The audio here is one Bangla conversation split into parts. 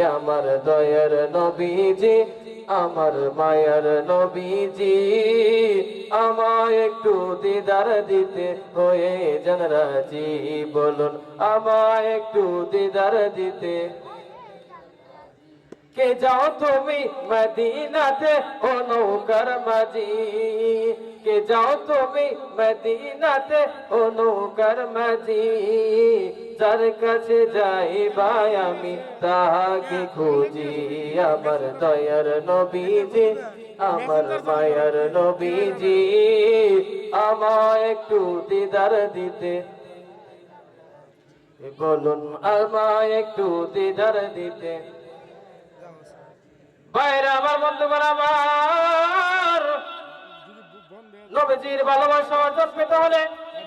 আমার দয়ার নবীজি, আমার মায়ার নবীজি, আমায় একটু দিদার দিতে হয়ে যেন রাজি। বলুন, আমায় একটু দিদার দিতে। কে যাও তুমি মদিনাতে, ও নৌকার মাঝি। কে যাও তুমি মদিনাতে, ও নৌকার মাঝি। যার কাছে যাইবাই আমি, তাহাকে খুঁজি আমার দয়ার নবীজি, আমার মায়ার নবীজি। আমায় একটু দিদার দিতে। বলুন, আমায় একটু দিদার দিতে। বাইরে আমার বন্ধুগণ, আমার নবীজির ভালোবাসা অর্জন পেতে হলে,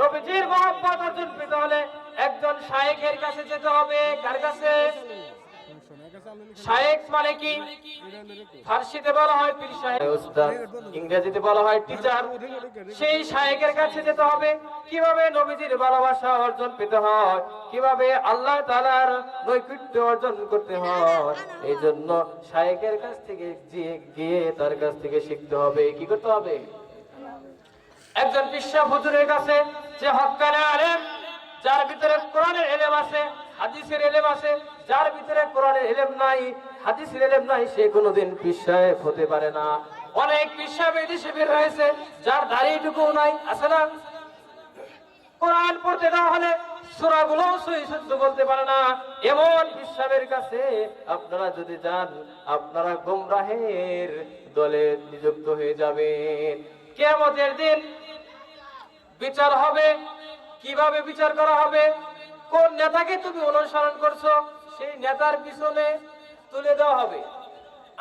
নবীজির মহব্বত অর্জন পেতে হলে একজন শায়েখের কাছে যেতে হবে কার কাছে? শায়েখ মানে কি? ফার্সিতে বলা হয় পীর সাহেব ইংরেজিতে বলা হয় টিচার। সেই শায়েখের কাছে যেতে হবে। কীভাবে নবীজির ভালোবাসা অর্জন পেতে হয়? কীভাবে আল্লাহ তাআলার নৈকট্য অর্জন করতে হয়? এই জন্য শায়েখের কাছ থেকে গিয়ে গিয়ে তার কাছ থেকে শিখতে হবে। কি করতে হবে? একজন বিশ্বাস হুজুরের কাছে যে হক্কানে আলেম যার ভিতরে কোরআনের এলেম আছে, হাদিসের এলেম আছে, যার ভিতরে কোরআনের এলেম নাই, হাদিসের এলেম নাই, সে কোনোদিন বিশ্বাস হতে পারে না। অনেক বিশ্বাস এই দেশে বের হয়েছে, যার দাড়িটুকু নাই, আছে না? কোরআন পড়তে দেওয়া হলে সূরাগুলো সহি বলতে পারে না। এমন বিশ্বাসের কাছে আপনারা যদি যান, আপনারা গোমরাহের দলে নিযুক্ত হয়ে যাবেন। কিয়ামতের দিন বিচার হবে কীভাবে বিচার করা হবে? কোন নেতাকে তুমি অনুসরণ করছ? সেই নেতার পিছনে তুলে দেওয়া হবে।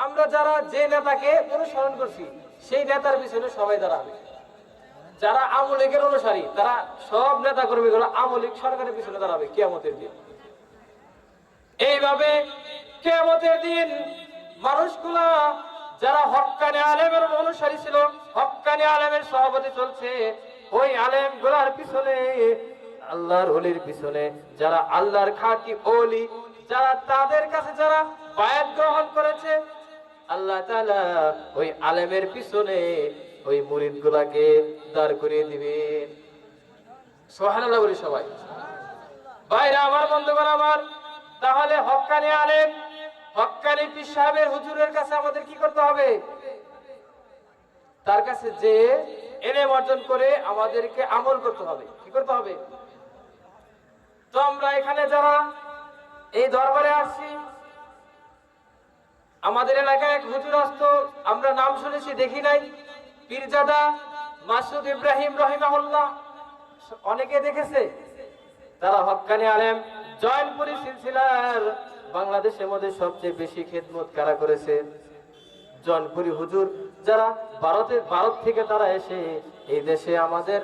আমরা যারা যে নেতাকে অনুসরণ করছি, সেই নেতার পিছনে সবাই দাঁড়াবে। যারা আমলিকের অনুসারী, তারা সব নেতা কর্মীগুলো আমলিক সরকারের পিছনে দাঁড়াবে কেয়ামতের দিন। এইভাবে কেয়ামতের দিন মানুষগুলা যারা হক্কানি আলেমের অনুসারী ছিল হক্কানি আলেমের সভাপতি চলছে ওই আলেমগুলার পিছনে, আল্লাহর অলির পিছনে, যারা আল্লাহর খাকি ওলি, যারা তাদের কাছে যারা বায়াত গ্রহণ করেছে, আল্লাহ তাআলা ওই আলেমের পিছনে ওই মুরিদ গুলাকে দাঁড় করিয়ে দিবেন। সোহানাল্লাহ বলি সবাই। বাইরে আমার বন্ধুগণ, আমার, তাহলে হক্কানি আলেম, হক্কানি পীর সাহেবের হুজুরের কাছে আমাদের কি করতে হবে? তার কাছে যে এলেম অর্জন করে আমাদেরকে আমল করতে হবে। কি করতে হবে? তো আমরা এখানে যারা এই দরবারে আসছি, আমাদের এলাকায় এক হুজুর আসতো, আমরা নাম শুনেছি, দেখি নাই। পীরজাদা মাসুদ ইব্রাহিম রহিমাহুল্লাহ, অনেকে দেখেছে? তারা হক্কানি আলেম। জয়নপুরি সিলসিলার বাংলাদেশের মধ্যে সবচেয়ে বেশি খেদমত কারা করেছে? জয়নপুরি হুজুর, যারা ভারতের ভারত থেকে তারা এসে এই দেশে আমাদের,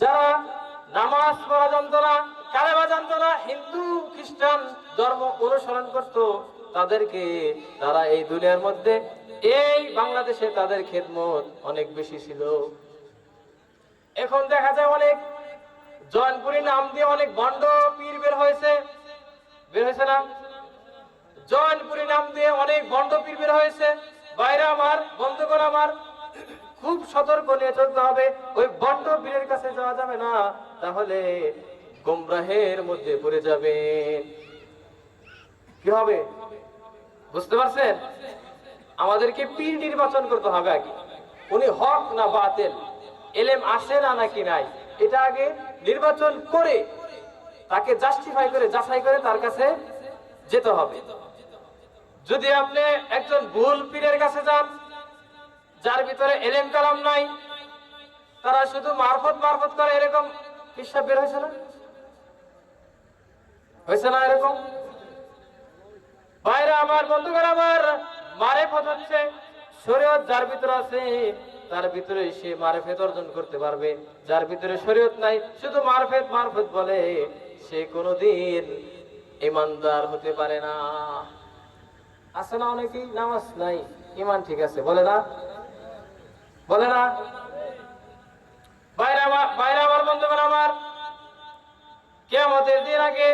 যারা নামাজ পড়া জানতো না কালেমা জানতো না হিন্দু, খ্রিস্টান ধর্ম অনুসরণ করত, তাদেরকে তারা এই দুনিয়ার মধ্যে, এই বাংলাদেশে তাদের খেদমত অনেক বেশি ছিল। এখন দেখা যায় অনেক জয়নপুরি নাম দিয়ে অনেক বন্ড পীর বের হয়েছে। বের হয়েছে না? জয়নপুরি নাম দিয়ে অনেক বন্ড পীর বের হয়েছে। বাইরে আমার, বন্ধুগণ আমার, খুব সতর্ক নিয়ে চলতে হবে। ওই বন্ড পীরের কাছে যাওয়া যাবে না, তাহলে গোমরাহের মধ্যে পড়ে যাবে কি হবে? বুঝতে পারছেন? আমাদেরকে পীর নির্বাচন করতে হবে আগে। উনি হক না বাতেল? এলেম আসে না নাকি নাই? এটা আগে নির্বাচন করে, তাকে জাস্টিফাই করে, যাচাই করে তার কাছে যেতে হবে। যদি আপনি একজন ভুল পীরের কাছে যান, যার ভিতরে এলেম কালাম নাই, তারা শুধু মারফত মারফত করে এরকম হিসাব বের হয়েছে না? হয়েছে না এরকম? বাইরে আমার, বন্ধুগণ আমার, মারেফত হচ্ছে শরীয়ত যার ভিতরে আছে, তার ভিতরে সে মারেফত অর্জন করতে পারবে। যার ভিতরে শরীয়ত নাই, শুধু মারফেত মারফত বলে, সে কোনোদিন ইমানদার হতে পারে না। আছে না অনেকেই নামাজ নাই ইমান ঠিক আছে, বলে না? বলে না? বাইরে বাইরে আমার বন্ধুগণ আমার কেমতের দিন আগে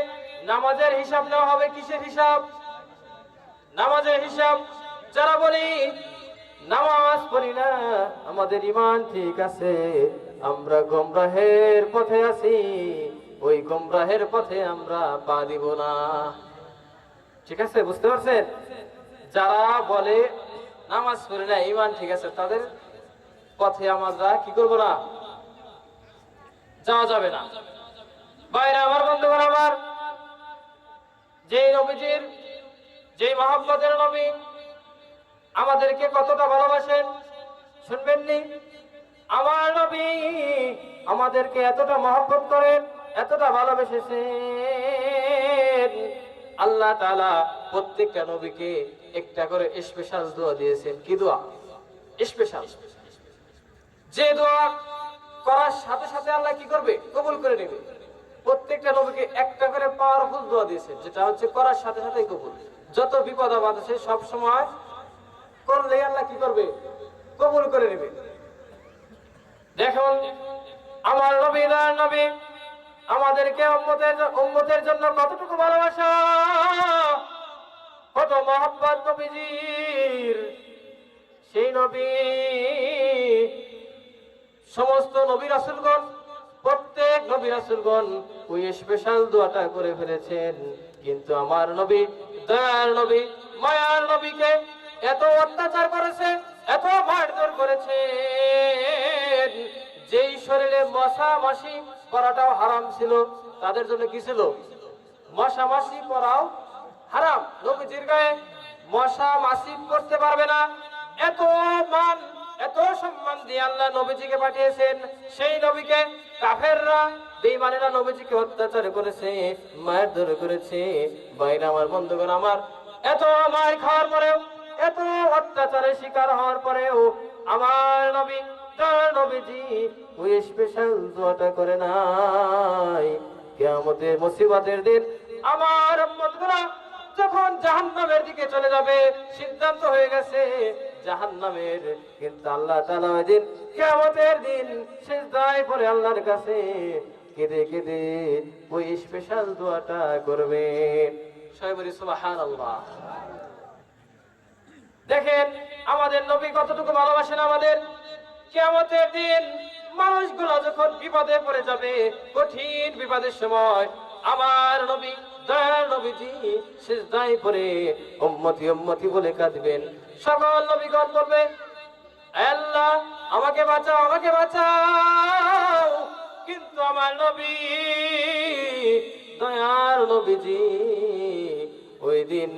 নামাজের হিসাব নেওয়া হবে, কিসের হিসাব? নামাজের হিসাব। যারা বলি, নামাজ পড়ি না, আমাদের ইমান ঠিক আছে, আমরা গোমরাহের পথে আছি, ওই গোমরাহের পথে আমরা পা দিব না। ঠিক আছে, বুঝতে পারছেন? যারা বলে নামাজ পড়ি না ইমান ঠিক আছে, তাদের পথে আমরা কি করব না? যাওয়া যাবে না। বাইরে আমার বন্ধুগণ, আমার যেই নবীজির, যেই মহাব্বতের নবী আমাদেরকে কতটা ভালোবাসেন, শুনবেননি? আমার নবী আমাদেরকে এতটা মহব্বত করেন, এতটা ভালোবেসেছেন। আল্লাহ তাআলা প্রত্যেকটা নবীকে একটা করে স্পেশাল দোয়া দিয়েছেন। কি দোয়া? স্পেশাল যে দোয়া করার সাথে সাথে আল্লাহ কি করবে? কবুল করে নেবে। প্রত্যেকটা নবীকে একটা করে পাওয়ারফুল দোয়া দিয়েছে যেটা হচ্ছে করার সাথে সাথেই কবুল। যত বিপদ আপদ আছে সব সময় করলে আল্লাহ কি করবে? কবুল করে নেবে। দেখুন, আমার নবী দয়ার নবী আমাদেরকে উম্মতের জন্য কতটুকু ভালোবাসা? কত মহাব্বত নবীজির? সেই নবী সমস্ত নবী রাসুলগণ, প্রত্যেক নবী রাসুলগণ ওই স্পেশাল দোয়াটা করে ফেলেছেন। কিন্তু আমার নবী, দয়ার নবী, মায়ার নবীকে এত অত্যাচার করেছে, এত মারধর করেছে যেই শরীরে মশা মাসি করাটাও হারাম ছিল, তাদের জন্য কি ছিল? মশা মাসি করাও হারাম। নবীজির গায়ে মশা মাসি করতে পারবে না। এত মান, এত সম্মান দিয়ে আল্লাহ নবীজিকে পাঠিয়েছেন। সেই নবীকে কাফেররা, বেঈমানেরা নবীজিকে অত্যাচার করেছে মায়ের ধরে করেছে। বাইরে আমার, বন্ধুগণ আমার, এত মার খাওয়ার পরেও, এত অত্যাচারের শিকার হওয়ার পরেও আমার নবী ওই স্পেশাল করে কিয়ামতের দিন আমার যখন জাহান্নামের দিকে চলে যাবে, সিদ্ধান্ত হয়ে গেছে দিন আল্লাহর কাছে কেঁদে কেঁদে ওই স্পেশাল দোয়াটা সুবহানাল্লাহ। দেখেন, আমাদের নবী কতটুকু ভালোবাসেন আমাদের? কিয়ামতের দিন মানুষগুলো যখন বিপদে পড়ে যাবে, কঠিন বিপদের সময় আমার নবী, দয়াল নবীজি সিজদায় পড়ে উম্মতি উম্মতি বলে কাঁদবেন। সকল নবীগণ বলবে আল্লাহ, আমাকে বাঁচাও আমাকে বাঁচাও। কিন্তু আমার নবী, দয়াল নবীজি ওই দিন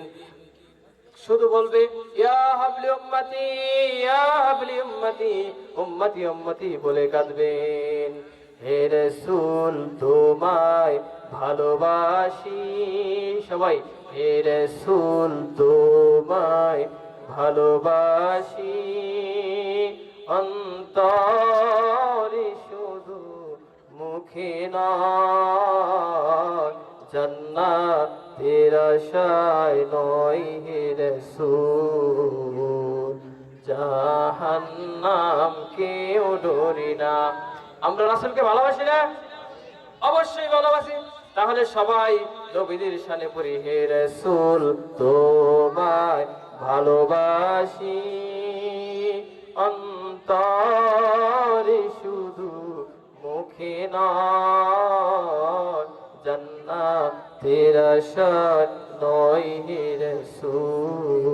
শুধু বলবে, ইয়া হাবলি ইয়া হাবলি উম্মতি বলে কাঁদবেন। হে রাসূল, তোমায় ভালোবাসি। সবাই, হে রাসূল, তোমায় ভালোবাসি। অন্তরে শুধু মুখে নয় জান্নাতের আশায় নয় হে রাসূল, জাহান্নাম কেউ ডরি না। আমরা রাসূলকে ভালোবাসি না? অবশ্যই ভালোবাসি। তাহলে সবাই নবীদের সানে পড়ি, হে রাসূল, তোমায় ভালোবাসি। অন্তরে জান্নাতের আশায় নয় রাসূল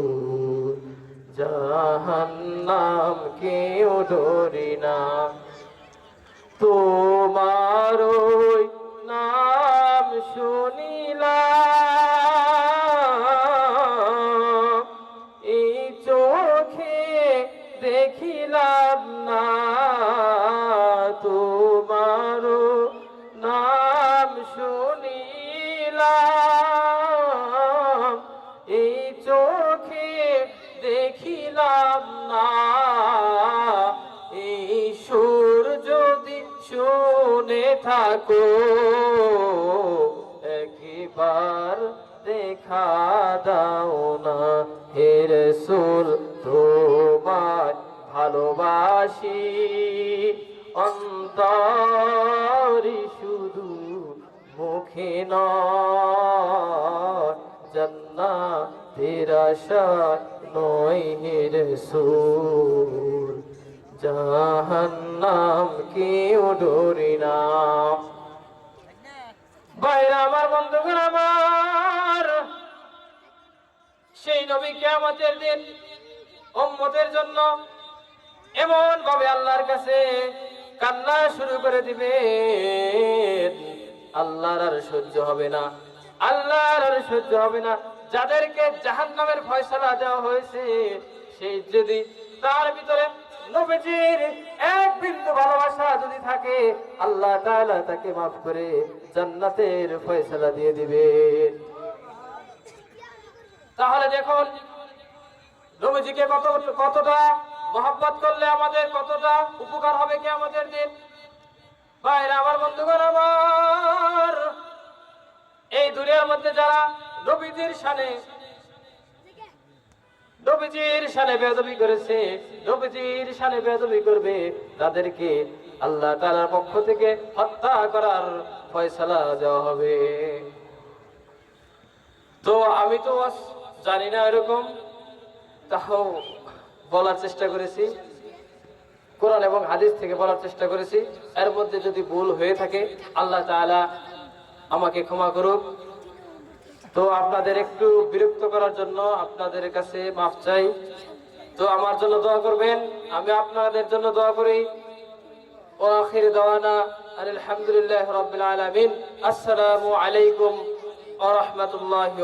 জাহান্নাম কেউ ডরি না। থাকো। একবার দেখা দাও না হে রসুল তোমার ভালোবাসি। অন্তরি শুধু মুখে নয় জান্নাত তেরাশা নয় হের সুর জাহান্নাম কেউ ডরি না বাইরে আমার বন্ধুগণ আমার, সেই নবী কেয়ামতের দিন উম্মতের জন্য এমন ভাবে আল্লাহর কাছে কান্না শুরু করে দিবে আল্লাহর আর সহ্য হবে না, আল্লাহর আর সহ্য হবে না। যাদেরকে জাহান্নামের ফয়সালা দেওয়া হয়েছে, সেই যদি তার ভিতরে নবীজির এক বিন্দু ভালোবাসা যদি থাকে, আল্লাহ তাআলা তাকে মাফ করে জান্নাতের ফয়সালা দিয়ে দিবে। তাহলে দেখুন, নবীজিকে কত, কতটা মহাব্বত করলে আমাদের, কতটা উপকার হবে কি আমাদের দিন। বাইরে আমার বন্ধুগণ, আমার এই দুনিয়ার মধ্যে যারা নবীজির সানে নবীজির সানে বেদবি করেছে, নবীজির সানে বেদবি করবে, তাদেরকে আল্লাহ তাআলার পক্ষ থেকে হত্যা করার ফয়সালা দেওয়া হবে। তো আমি তো জানি না এরকম তাও বলার চেষ্টা করেছি, কোরআন এবং হাদিস থেকে বলার চেষ্টা করেছি, এর মধ্যে যদি ভুল হয়ে থাকে, আল্লাহ তাআলা আমাকে ক্ষমা করুক। তো আপনাদের একটু বিরক্ত করার জন্য আপনাদের কাছে মাফ চাই। তো আমার জন্য দোয়া করবেন, আমি আপনাদের জন্য দোয়া করি। ও আখির দাওয়ানা, আলহামদুলিল্লাহ রাব্বিল আলামিন। আসসালামু আলাইকুম ওয়া রাহমাতুল্লাহি